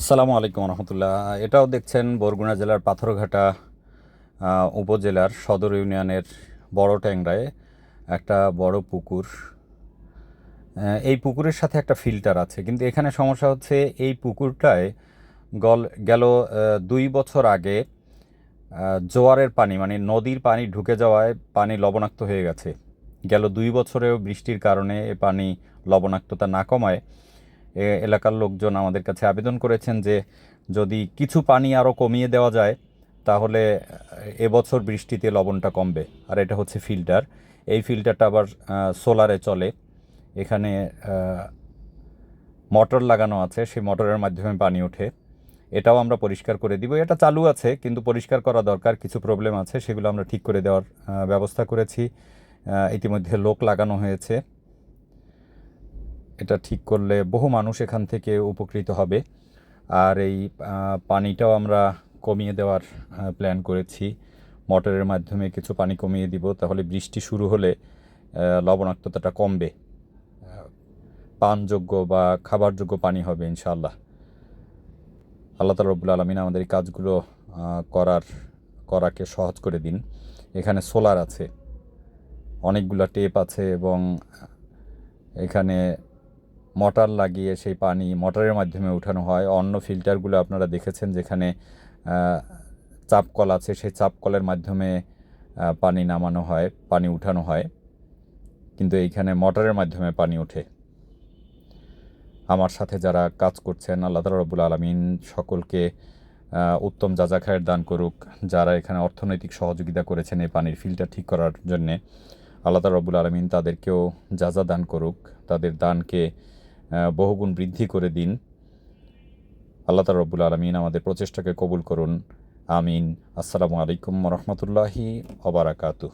আসসালামু আলাইকুম রহমতুল্লাহ। এটাও দেখছেন বরগুনা জেলার পাথরঘাটা উপজেলার সদর ইউনিয়নের বড় ট্যাংরায় একটা বড় পুকুর। এই পুকুরের সাথে একটা ফিল্টার আছে, কিন্তু এখানে সমস্যা হচ্ছে এই পুকুরটায় গল, গেল দুই বছর আগে জোয়ারের পানি মানে নদীর পানি ঢুকে যাওয়ায় পানি লবণাক্ত হয়ে গেছে। গেল দুই বছরেও বৃষ্টির কারণে এ পানি লবণাক্ততা না কমায়। এলাকার লোকজন আমাদের কাছে আবেদন করেছেন যে যদি কিছু পানি আরও কমিয়ে দেওয়া যায়, তাহলে এবছর বৃষ্টিতে লবণটা কমবে। আর এটা হচ্ছে ফিল্টার। এই ফিল্টারটা আবার সোলারে চলে। এখানে মোটর লাগানো আছে। সেই মোটরের মাধ্যমে পানি ওঠে। এটাও আমরা পরিষ্কার করে দিব। এটা চালু আছে, কিন্তু পরিষ্কার করা দরকার। কিছু প্রবলেম আছে, সেগুলো আমরা ঠিক করে দেওয়ার ব্যবস্থা করেছি। ইতিমধ্যে লোক লাগানো হয়েছে। এটা ঠিক করলে বহু মানুষ এখান থেকে উপকৃত হবে। আর এই পানিটাও আমরা কমিয়ে দেওয়ার প্ল্যান করেছি। মোটরের মাধ্যমে কিছু পানি কমিয়ে দিব, তাহলে বৃষ্টি শুরু হলে লবণাক্ততাটা কমবে। পানযোগ্য বা খাবারযোগ্য পানি হবে ইনশাআল্লাহ। আল্লাহ তালা রব্বুল আলমিন আমাদের এই কাজগুলো করার, করাকে সহজ করে দিন। এখানে সোলার আছে, অনেকগুলো টেপ আছে এবং এখানে মোটর লাগিয়ে সেই পানি মোটরের মাধ্যমে উঠানো হয়। অন্য ফিল্টারগুলো আপনারা দেখেছেন যেখানে আহ, চাপকল আছে সেই চাপকলের মাধ্যমে পানি নামানো হয় পানি উঠানো হয়। কিন্তু এইখানে মোটরের মাধ্যমে পানি ওঠে। আমার সাথে যারা কাজ করছেন আল্লাহ তালা রবুল আলমিন সকলকে উত্তম যাজা খায়ের দান করুক যারা এখানে অর্থনৈতিক সহযোগিতা করেছেন এই পানির ফিল্টার ঠিক করার জন্যে আল্লাহ রবুল আলমিন তাদেরকেও যাজা দান করুক তাদের দানকে বহুগুণ বৃদ্ধি করে দিন। আল্লাহ তালা রব্বুল আলমিন আমাদের প্রচেষ্টাকে কবুল করুন। আমিন। আসসালামু আলাইকুম রহমতুল্লাহি অবরাকাতু